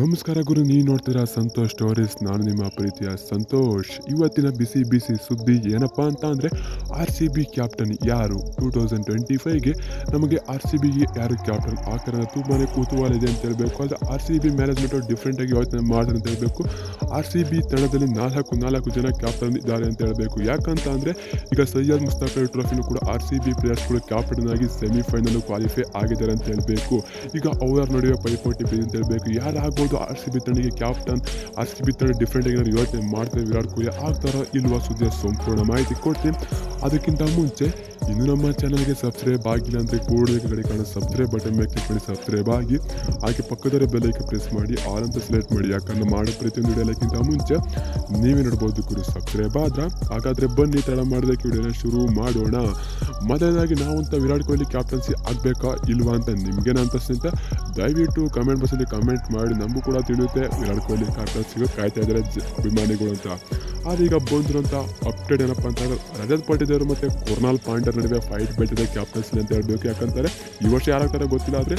ನಮಸ್ಕಾರ ಗುರು ನೀವು ನೋಡ್ತೀರಾ ಸಂತೋಷ್ ಸ್ಟೋರೀಸ್ ನಾನು ನಿಮ್ಮ ಪ್ರೀತಿಯ ಸಂತೋಷ್. ಇವತ್ತಿನ ಬಿಸಿ ಬಿಸಿ ಸುದ್ದಿ ಏನಪ್ಪ ಅಂತ ಅಂದರೆ ಆರ್ ಸಿ ಬಿ ಕ್ಯಾಪ್ಟನ್ ಯಾರು? ಟೂ ತೌಸಂಡ್ ಟ್ವೆಂಟಿ ಫೈವ್ಗೆ ನಮಗೆ ಆರ್ ಸಿ ಬಿಗೆ ಯಾರು ಕ್ಯಾಪ್ಟನ್ ಆಗ್ತಾರೆ ತುಂಬಾ ಕುತೂಹಲ ಇದೆ ಅಂತ ಹೇಳಬೇಕು. ಆದರೆ ಆರ್ ಸಿ ಬಿ ಮ್ಯಾನೇಜ್ಮೆಂಟು ಡಿಫ್ರೆಂಟಾಗಿ ಯೋಚನೆ ಮಾಡ್ತಾರೆ ಅಂತ ಹೇಳಬೇಕು. ಆರ್ ಸಿ ಬಿ ತಂಡದಲ್ಲಿ ನಾಲ್ಕು ನಾಲ್ಕು ಜನ ಕ್ಯಾಪ್ಟನ್ ಇದ್ದಾರೆ ಅಂತ ಹೇಳಬೇಕು. ಯಾಕಂತ ಅಂದರೆ ಈಗ ಸೈಯದ್ ಮುಸ್ತಾಫರ್ ಟ್ರೋಫಿನೂ ಕೂಡ ಆರ್ ಸಿ ಬಿ ಪ್ಲೇಯರ್ಸ್ಗಳು ಕ್ಯಾಪ್ಟನ್ ಆಗಿ ಸೆಮಿಫೈನಲ್ ಕ್ವಾಲಿಫೈ ಆಗಿದ್ದಾರೆ ಅಂತ ಹೇಳಬೇಕು. ಈಗ ಅವರ ನಡುವೆ ಪೈಪೋಟಿ ಅಂತ ಹೇಳಬೇಕು. ಯಾರು ಆಗ್ಬೋದು ಆರ್ ಸಿ ಬಿ ತಂಡಿಗೆ ಕ್ಯಾಪ್ಟನ್ ಆರ್ ಸಿ ಬಿ ತಂಡ ಡಿಫ್ರೆಂಟ್ ಆಗಿ ಯೋಚನೆ ಮಾಡ್ತೇನೆ ವಿರಾಟ್ ಕೊಹ್ಲಿ ಆಗ್ತಾರೋ ಇಲ್ವಾ ಸುದ್ದಿಯ ಸಂಪೂರ್ಣ ಮಾಹಿತಿ ಕೊಡ್ತೀನಿ. ಅದಕ್ಕಿಂತ ಮುಂಚೆ ಇನ್ನು ನಮ್ಮ ಚಾನಲ್ಗೆ ಸಬ್ಸ್ಕ್ರೈಬ್ ಆಗಿಲ್ಲ ಅಂದರೆ ಕೂಡಲೇ ಕಡೆ ಕಾಣೋ ಸಬ್ಸ್ಕ್ರೈಬ್ ಬಟನ್ ಮೇಲೆ ಕ್ಲಿಕ್ ಮಾಡಿ ಸಬ್ಸ್ಕ್ರೈಬ್ ಆಗಿ. ಹಾಗೆ ಪಕ್ಕದವರ ಬೆಲೈಕೆ ಪ್ರೆಸ್ ಮಾಡಿ, ಆಲ್ ಅಂತ ಸೆಲೆಕ್ಟ್ ಮಾಡಿ. ಯಾಕಂದ್ರೆ ಮಾಡೋ ಪ್ರತಿಯೊಂದು ವಿಡಿಯೋಲಕ್ಕಿಂತ ಮುಂಚೆ ನೀವೇ ನೋಡ್ಬೋದು ಗುರು ಸಬ್ಸ್ಕ್ರೈಬ್ ಆದ್ರೆ. ಹಾಗಾದರೆ ಬನ್ನಿ ತಡ ಮಾಡೋದಕ್ಕೆ ವಿಡಿಯೋನ ಶುರು ಮಾಡೋಣ. ಮೊದಲನೇದಾಗಿ ನಾವಂತ ವಿರಾಟ್ ಕೊಹ್ಲಿ ಕ್ಯಾಪ್ಟನ್ಸಿ ಆಗಬೇಕಾ ಇಲ್ವಾ ಅಂತ ನಿಮಗೇನ ಅಂತ ದಯವಿಟ್ಟು ಕಮೆಂಟ್ ಬಾಕ್ಸಲ್ಲಿ ಕಮೆಂಟ್ ಮಾಡಿ. ನಮಗೂ ಕೂಡ ತಿಳಿಯುತ್ತೆ ವಿರಾಟ್ ಕೊಹ್ಲಿ ಕ್ಯಾಪ್ಟನ್ಸಿಗೆ ಕಾಯ್ತಾ ಇದ್ದಾರೆ ಅಭಿಮಾನಿಗಳು ಅಂತ. ಆದ್ರೆ ಈಗ ಬಂದಿರೋಂಥ ಅಪ್ಡೇಟ್ ಏನಪ್ಪ ಅಂತಂದ್ರೆ ರಜತ್ ಪಾಟಿದಾರ್ ಮತ್ತು ಕೊರ್ನಾಲ್ ಪಾಂಡ್ಯರ್ ನಡುವೆ ಫೈಟ್ ಬೆಳ್ತಿದೆ ಕ್ಯಾಪ್ಟನ್ಸಿ ಅಂತ ಹೇಳ್ಬೇಕು ಯಾಕಂತಾರೆ ಈ ವರ್ಷ ಯಾರಾಗ್ತಾರೆ ಗೊತ್ತಿಲ್ಲ ಆದರೆ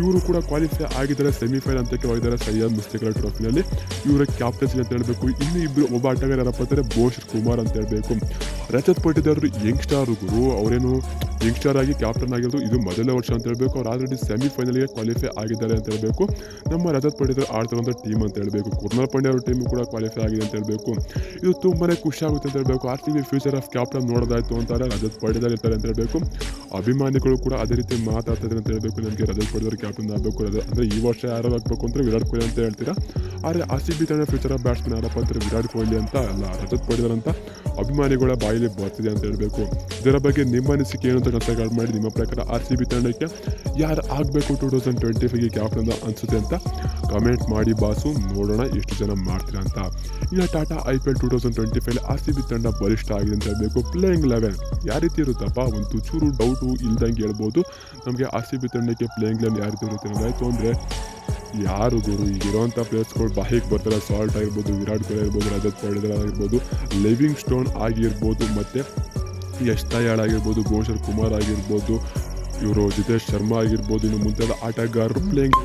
ಇವರು ಕೂಡ ಕ್ವಾಲಿಫೈ ಆಗಿದ್ದಾರೆ ಸೆಮಿಫೈನಲ್ ಹಂತಕ್ಕೆ ಹೋಗಿದ್ದಾರೆ ಸೈಯದ್ ಮುಸ್ತಿಕರ ಟ್ರೋಫಿನಲ್ಲಿ ಇವರ ಕ್ಯಾಪ್ಟನ್ಸಿ ಅಂತ ಹೇಳಬೇಕು. ಇನ್ನು ಇಬ್ಬರು ಒಬ್ಬ ಆಟಗಾರ ಯಾರಪ್ಪ ಅಂದರೆ ಭುವನೇಶ್ವರ್ ಕುಮಾರ್ ಅಂತ ಹೇಳಬೇಕು. ರಜತ್ ಯಂಗ್ ಯಂಗ್ಸ್ಟಾರ್ ಗುರು. ಅವರೇನು ಯಂಗ್ಸ್ಟಾರ್ ಆಗಿ ಕ್ಯಾಪ್ಟನ್ ಆಗಿರೋದು ಇದು ಮೊದಲ ವರ್ಷ ಅಂತ ಹೇಳಬೇಕು. ಅವ್ರು ಆಲ್ರೆಡಿ ಸೆಮಿಫೈನಲ್ಗೆ ಕ್ವಾಲಿಫೈ ಆಗಿದ್ದಾರೆ ಅಂತ ಹೇಳಬೇಕು. ನಮ್ಮ ರಜತ್ ಪಟ್ಟಿದಾರ್ ಆಡ್ತಿರುವಂಥ ಟೀಮ್ ಅಂತ ಹೇಳಬೇಕು. ಕುರ್ನಾಲ್ ಪಾಂಡ್ಯ ಅವ್ರ ಟೀಮ್ ಕೂಡ ಕ್ವಾಲಿಫೈ ಆಗಿದೆ ಅಂತ ಹೇಳಬೇಕು. ಇದು ತುಂಬಾ ಖುಷಿ ಆಗುತ್ತೆ ಅಂತ ಹೇಳಬೇಕು. R C B future of captain ನೋಡೋದಾಯ್ತು ಅಂತಾರೆ. ರಜತ್ ಪಟ್ಟಿದಾರ್ ಇರ್ತಾರೆ ಅಂತ ಹೇಳಬೇಕು. ಅಭಿಮಾನಿಗಳು ಕೂಡ ಅದೇ ರೀತಿ ಮಾತಾಡ್ತಾರೆ ಅಂತ ಹೇಳಬೇಕು. ನನಗೆ ರಜತ್ ಪಟ್ಟಿದಾರ್ ಕ್ಯಾಪ್ಟನ್ ಆಗಬೇಕು ಅಂದರೆ ಈ ವರ್ಷ ಯಾರು ಆಗಬೇಕು ಅಂದರೆ ವಿರಾಟ್ ಕೊಹ್ಲಿ ಅಂತ ಹೇಳ್ತೀರಾ? ಆದರೆ ಆರ್ ಸಿ ಬಿ ತಂಡ ಫ್ಯೂಚರ್ ಆಫ್ ಬ್ಯಾಟ್ಸ್ಮನ್ ಯಾರಪ್ಪ ಅಂದರೆ ವಿರಾಟ್ ಕೊಹ್ಲಿ ಅಂತ ಅಲ್ಲ, ರಜತ್ ಅಂತ ಅಭಿಮಾನಿಗಳ ಬಾಯಲ್ಲಿ ಬರ್ತಿದೆ ಅಂತ ಹೇಳಬೇಕು. ಇದರ ಬಗ್ಗೆ ನಿಮ್ಮ ಅನಿಸಿಕೆ ಏನು ಅಂತ ಕನ್ಸಲ್ಟ್ ಮಾಡಿ, ನಿಮ್ಮ ಪ್ರಕಾರ ಆರ್ ಸಿ ಬಿ ತಂಡಕ್ಕೆ ಯಾರು ಆಗಬೇಕು ಟೂ ತೌಸಂಡ್ ಟ್ವೆಂಟಿ ಫೈವ್ಗೆ ಕ್ಯಾಪ್ಟನ್ ಅನಿಸುತ್ತೆ ಅಂತ ಕಮೆಂಟ್ ಮಾಡಿ ಬಾಸು. ನೋಡೋಣ ಎಷ್ಟು ಜನ ಮಾಡ್ತೀರಾ ಅಂತ. ಇನ್ನು Tata I P L two thousand twenty five R C B ತಂಡ ಬಲಿಷ್ಠ ಆಗಿದೆ ಅಂತ ಹೇಳಬೇಕು. ಪ್ಲೇಯಿಂಗ್ ಲೆವೆನ್ ಯಾವ ರೀತಿ ಇರುತ್ತಪ್ಪ? ಒಂದು ಚೂರು ಡೌಟು ಇಲ್ದಂಗೆ ಹೇಳ್ಬೋದು. ನಮಗೆ ಆರ್ ಸಿ ಬಿ ತಂಡಕ್ಕೆ ಪ್ಲೇಯಿಂಗ್ ಲೆವೆನ್ ಯಾವ ರೀತಿ ಆಯಿತು ಅಂದರೆ ಯಾರು ಗುರು? ಈಗಿರೋಂಥ ಪ್ಲೇಯರ್ಸ್ಗಳು ಬಾಯಿಗೆ ಬರ್ತಾರೆ ಸಾಲ್ಟ್ ಆಗಿರ್ಬೋದು, ವಿರಾಟ್ ಕೊಹ್ಲಿ ಆಗಿರ್ಬೋದು ರಜತ್ ಪಾಟಿದಾರ್ ಆಗಿರ್ಬೋದು ಲಿವಿಂಗ್ ಸ್ಟೋನ್ ಆಗಿರ್ಬೋದು, ಮತ್ತು ಯಶ್ ತಯಾಳ್ ಆಗಿರ್ಬೋದು ಗೋಶರ್ ಕುಮಾರ್ ಆಗಿರ್ಬೋದು, ಇವರು ಜಿತೇಶ್ ಶರ್ಮಾ ಆಗಿರ್ಬೋದು, ಇನ್ನು ಮುಂತಾದ ಆಟಗಾರರು ಪ್ಲೇಯಿಂಗ್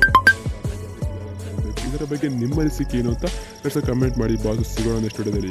ಇದರ ಬಗ್ಗೆ ನಿಮ್ಮ ಅನಿಸಿಕೆ ಏನು ಅಂತ ಕಮೆಂಟ್ ಮಾಡಿ. ಬಾಸು, ಸಿಗೋಣ ನೆಕ್ಸ್ಟ್ ವಿಡಿಯೋದಲ್ಲಿ